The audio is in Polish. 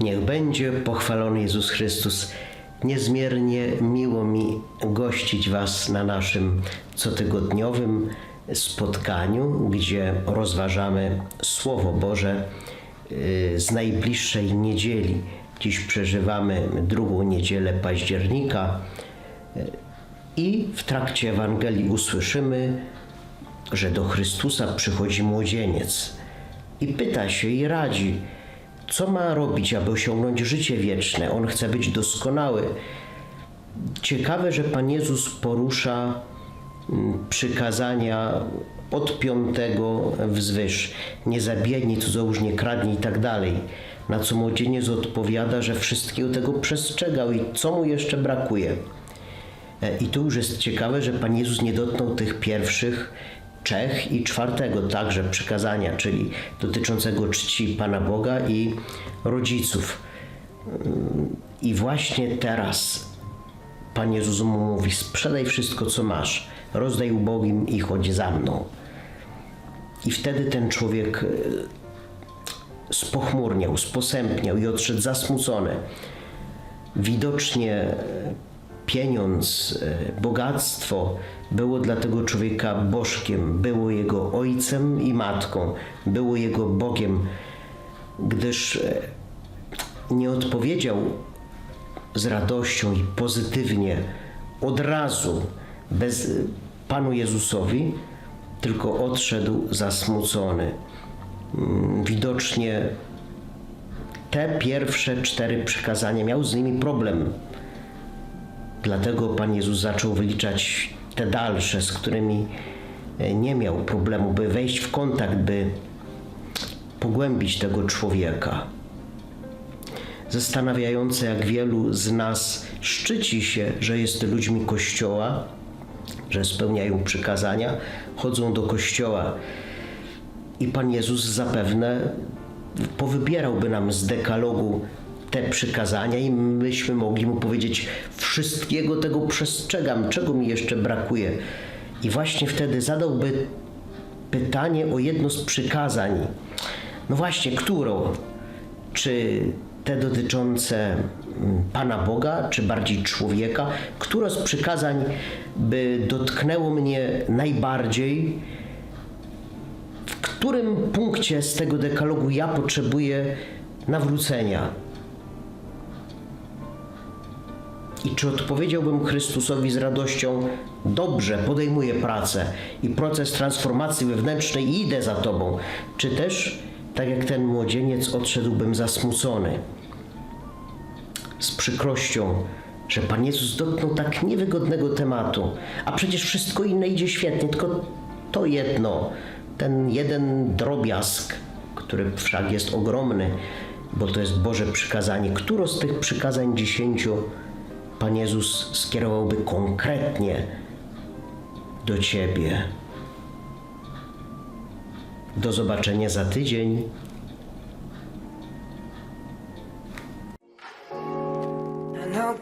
Niech będzie pochwalony Jezus Chrystus. Niezmiernie miło mi gościć Was na naszym cotygodniowym spotkaniu, gdzie rozważamy Słowo Boże y, z najbliższej niedzieli. Dziś przeżywamy drugą niedzielę października y, i w trakcie Ewangelii usłyszymy, że do Chrystusa przychodzi młodzieniec i pyta się i radzi, co ma robić, aby osiągnąć życie wieczne. On chce być doskonały. Ciekawe, że Pan Jezus porusza mm, przykazania od piątego wzwyż. Nie zabijaj, nie cudzołóż, nie kradnij i tak dalej. Na co młodzieniec odpowiada, że wszystkiego tego przestrzegał i co mu jeszcze brakuje. E, I tu już jest ciekawe, że Pan Jezus nie dotknął tych pierwszych trzech i czwartego także przykazania, czyli dotyczącego czci Pana Boga i rodziców. Ym, I właśnie teraz Pan Jezus mu mówi: sprzedaj wszystko, co masz, rozdaj ubogim i chodź za mną. I wtedy ten człowiek e, spochmurniał, sposępniał i odszedł zasmucony. Widocznie pieniądz, e, bogactwo było dla tego człowieka bożkiem, było jego ojcem i matką, było jego Bogiem, gdyż e, nie odpowiedział z radością i pozytywnie od razu, bez Panu Jezusowi, tylko odszedł zasmucony. Mm, Widocznie te pierwsze cztery przykazania miał z nimi problem. Dlatego Pan Jezus zaczął wyliczać te dalsze, z którymi e, nie miał problemu, by wejść w kontakt, by pogłębić tego człowieka. Zastanawiające, jak wielu z nas szczyci się, że jest ludźmi Kościoła, że spełniają przykazania, chodzą do Kościoła. I Pan Jezus zapewne powybierałby nam z dekalogu te przykazania i myśmy mogli mu powiedzieć: Wszystkiego tego przestrzegam, czego mi jeszcze brakuje. I właśnie wtedy zadałby pytanie o jedno z przykazań. No właśnie, którą? Czy te dotyczące mm, Pana Boga, czy bardziej człowieka? Które z przykazań by dotknęło mnie najbardziej? w którym punkcie z tego dekalogu ja potrzebuję nawrócenia? I czy odpowiedziałbym Chrystusowi z radością: Dobrze, podejmuję pracę i proces transformacji wewnętrznej i idę za Tobą? Czy też, tak jak ten młodzieniec, odszedłbym zasmucony, z przykrością, że Pan Jezus dotknął tak niewygodnego tematu, a przecież wszystko inne idzie świetnie, tylko to jedno, ten jeden drobiazg, który wszak jest ogromny, bo to jest Boże przykazanie. Które z tych przykazań dziesięciu Pan Jezus skierowałby konkretnie do Ciebie? Do zobaczenia za tydzień. Know